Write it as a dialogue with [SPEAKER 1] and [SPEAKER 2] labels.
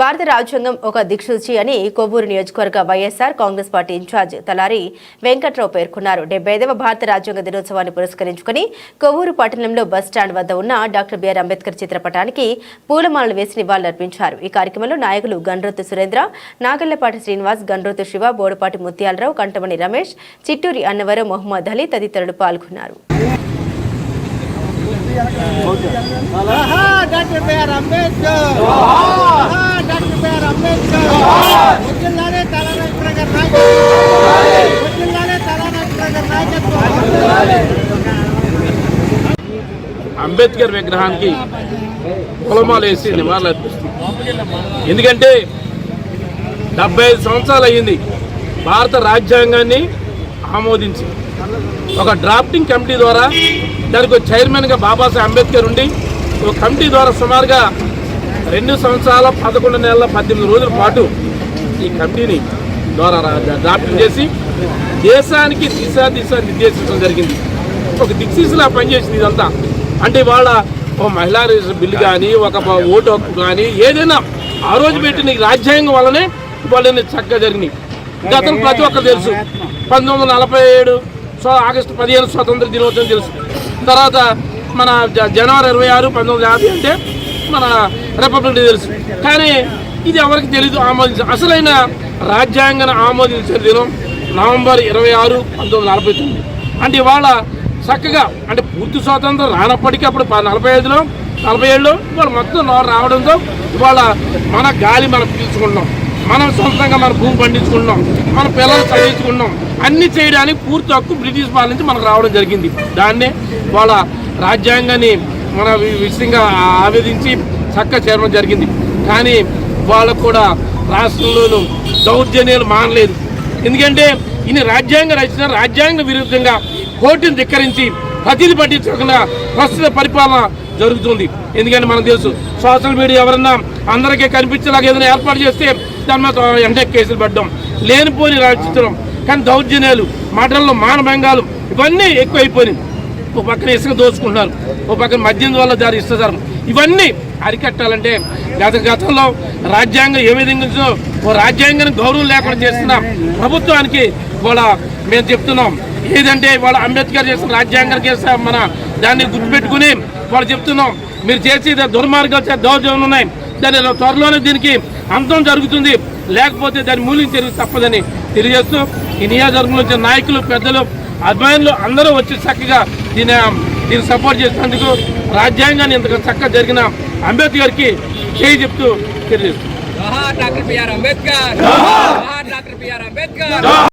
[SPEAKER 1] భారత రాజ్యాంగం ఒక దిక్సూచి అని కొవ్వూరు నియోజకవర్గ YSR Congress party incharge Talari Venkatrao పేర్కొన్నారు. డెబ్బై ఐదవ భారత రాజ్యాంగ దినోత్సవాన్ని పురస్కరించుకుని కొవ్వూరు పట్టణంలో బస్ స్టాండ్ వద్ద ఉన్న డాక్టర్ బిఆర్ అంబేద్కర్ చిత్రపటానికి పూలమాలలు వేసి నివాళులర్పించారు. ఈ కార్యక్రమంలో నాయకులు గండ్రోతు సురేంద్ర నాగళ్ళపాటి శ్రీనివాస్ గండ్రోతు శివ బోడపాటి ముత్యాలరావు కంటమణి రమేష్ చిట్టూరి అన్నవరం మొహమ్మద్ అలీ తదితరులు పాల్గొన్నారు.
[SPEAKER 2] ఆహా, డాక్టర్ బిఆర్ అంబేద్కర్. అంబేద్కర్ నాయకత్వం నాయకత్వం.
[SPEAKER 3] అంబేద్కర్ విగ్రహానికి కులమాలు వేసి నివాళులు అర్పిస్తుంది. ఎందుకంటే డెబ్బై ఐదు సంవత్సరాలు అయ్యింది భారత రాజ్యాంగాన్ని ఆమోదించి. ఒక డ్రాఫ్టింగ్ కమిటీ ద్వారా దానికి ఒక చైర్మన్గా బాబాసాహెబ్ అంబేద్కర్ ఉండి ఒక కమిటీ ద్వారా సుమారుగా రెండు సంవత్సరాల పదకొండు నెలల పద్దెనిమిది రోజుల పాటు ఈ కమిటీని ద్వారా రా- డ్రాఫ్టింగ్ చేసి దేశానికి దిశ దిశ నిర్దేశించడం జరిగింది. ఒక దిక్సీసులా పనిచేసింది ఇదంతా. అంటే వాళ్ళ ఒక మహిళా బిల్లు కానీ ఒక ఓటు హక్కు కానీ ఏదైనా ఆ రోజు పెట్టిన రాజ్యాంగం వల్లనే వాళ్ళని చక్కగా జరిగినాయి. గతం ప్రతి ఒక్కరు తెలుసు. పంతొమ్మిది వందల నలభై ఏడు ఆగస్టు పదిహేను స్వతంత్ర దినోత్సవం తెలుసు. తర్వాత మన జ- జనవరి ఇరవై ఆరు పంతొమ్మిది యాభై అంటే మన రిపబ్లిక్ తెలుసు. కానీ ఇది ఎవరికి తెలియదు ఆమోదించారు అసలైన రాజ్యాంగాన్ని ఆమోదించిన దినం నవంబర్ ఇరవై ఆరు పంతొమ్మిది నలభై తొమ్మిది. అంటే ఇవాళ చక్కగా అంటే పూర్తి స్వాతంత్రం రానప్పటికీ అప్పుడు నలభై ఐదులో నలభై ఏడులో ఇవాళ మొత్తం నోరు రావడంతో ఇవాళ మన గాలి మనం పీల్చుకుంటున్నాం. మనం సొంతంగా మన భూమి పండించుకుంటున్నాం. మన పిల్లలు చదివించుకుంటున్నాం. అన్ని చేయడానికి పూర్తి హక్కు బ్రిటిష్ పాలన నుంచి మనకు రావడం జరిగింది. దాన్నే వాళ్ళ రాజ్యాంగాన్ని మన విషయంగా ఆవేదించి చక్కగా చేరడం జరిగింది. కానీ వాళ్ళకు కూడా రాష్ట్రంలోనూ దౌర్జన్యాలు మానలేదు. ఎందుకంటే ఇన్ని రాజ్యాంగ రచన రాజ్యాంగ విరుద్ధంగా కోర్టును ధిక్కరించి ప్రతిది పట్టించకుండా ప్రస్తుత పరిపాలన జరుగుతుంది. ఎందుకంటే మనకు తెలుసు సోషల్ మీడియా ఎవరన్నా అందరికీ కనిపించేలాగా ఏదైనా ఏర్పాటు చేస్తే దాని మీద వెంటనే కేసులు పడ్డం లేనిపోని రాజ్యం కానీ దౌర్జన్యాలు మాటల్లో మానభంగాలు ఇవన్నీ ఎక్కువైపోయినాయి. ఓ పక్కన ఇసుక దోచుకుంటున్నారు. ఓ పక్కన మద్యం వల్ల దారి ఇస్తారు ఇవన్నీ అరికట్టాలంటే గత గతంలో రాజ్యాంగం ఏ విధంగా ఓ రాజ్యాంగానికి గౌరవం లేకుండా చేస్తున్న ప్రభుత్వానికి వాళ్ళ మేము చెప్తున్నాం. ఏదంటే వాళ్ళ అంబేద్కర్ చేసిన రాజ్యాంగానికి చేసిన మన దాన్ని గుర్తుపెట్టుకుని వాళ్ళు చెప్తున్నాం. మీరు చేసే దుర్మార్గాలు దౌర్జన్యం ఉన్నాయి దాని త్వరలోనే దీనికి అంతం జరుగుతుంది. లేకపోతే దాని మూల్యం తెలివి తప్పదని తెలియజేస్తూ ఈ నియోజకవర్గంలో నాయకులు పెద్దలు అభిమానులు అందరూ వచ్చి చక్కగా దీని దీన్ని సపోర్ట్ చేసినందుకు రాజ్యాంగాన్ని ఇంత చక్కగా జరిగిన అంబేద్కర్కి చేయి చెప్తూ తెలియజేస్తుంది
[SPEAKER 4] అంబేద్కర్. డాక్టర్ అంబేద్కర్.